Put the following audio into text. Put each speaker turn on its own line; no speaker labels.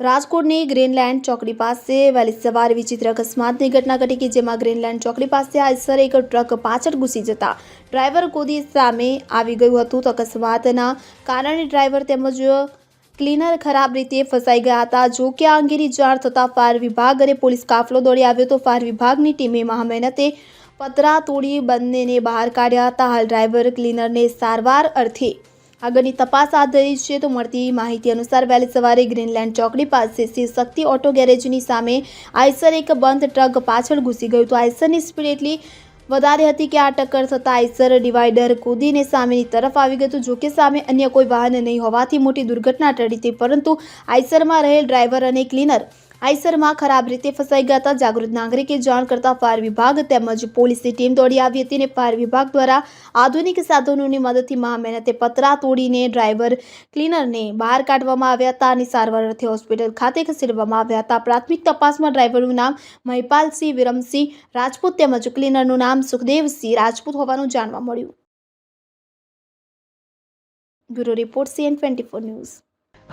રાજકોટની ગ્રીનલેન્ડ ચોકડી પાસે વહેલી સવારે વિચિત્ર અકસ્માતની ઘટના ઘટી કે જેમાં ગ્રીનલેન્ડ ચોકડી પાસે આઈસર એક ટ્રક પાછળ ઘૂસી જતા ડ્રાઈવર કૂદી સામે આવી ગયું હતું તો અકસ્માતના કારણે ડ્રાઈવર તેમજ ક્લીનર ખરાબ રીતે ફસાઈ ગયા હતા. જો કે આ અંગેની જાણ થતાં ફાયર વિભાગ અને પોલીસ કાફલો દોડી આવ્યો તો ફાયર વિભાગની ટીમે મહામહેનતે પતરા તોડી બંનેને બહાર કાઢ્યા હતા. હાલ ડ્રાઈવર ક્લીનરને સારવાર અર્થે આગળની તપાસ હાથ ધરી છે તો મળતી માહિતી અનુસાર વહેલી સવારે ગ્રીનલેન્ડ ચોકડી પાસે શ્રી શક્તિ ઓટો ગેરેજની સામે આઈસર એક બંધ ટ્રક પાછળ ઘૂસી ગયું. તો આઈસરની સ્પીડ એટલી વધારે હતી કે આ ટક્કર થતાં આઈસર ડિવાઈડર કૂદીને સામેની તરફ આવી ગયું હતું. જોકે સામે અન્ય કોઈ વાહન નહીં હોવાથી મોટી દુર્ઘટના ટળી હતી, પરંતુ આઈસરમાં રહેલ ડ્રાઈવર અને ક્લીનર આઈસરમાં ખરાબ રીતે ફસાઈ ગયા જાગૃત નાગરિકે જાણ કરતા ફાયર વિભાગ તેમજ પોલીસની ટીમ દોડી આવી હતી અને ફાયર વિભાગ દ્વારા આધુનિક સાધનોની મદદથી મહામહેનતે પતરા તોડીને ડ્રાઈવર ક્લીનરને બહાર કાઢવામાં આવ્યા હતા અને સારવાર અર્થે હોસ્પિટલ ખાતે ખસેડવામાં આવ્યા હતા. પ્રાથમિક તપાસમાં ડ્રાઈવરનું નામ મહિપાલસિંહ વિરમસિંહ રાજપૂત તેમજ ક્લીનરનું નામ સુખદેવસિંહ રાજપૂત હોવાનું જાણવા મળ્યું. Bureau report CN twenty four news.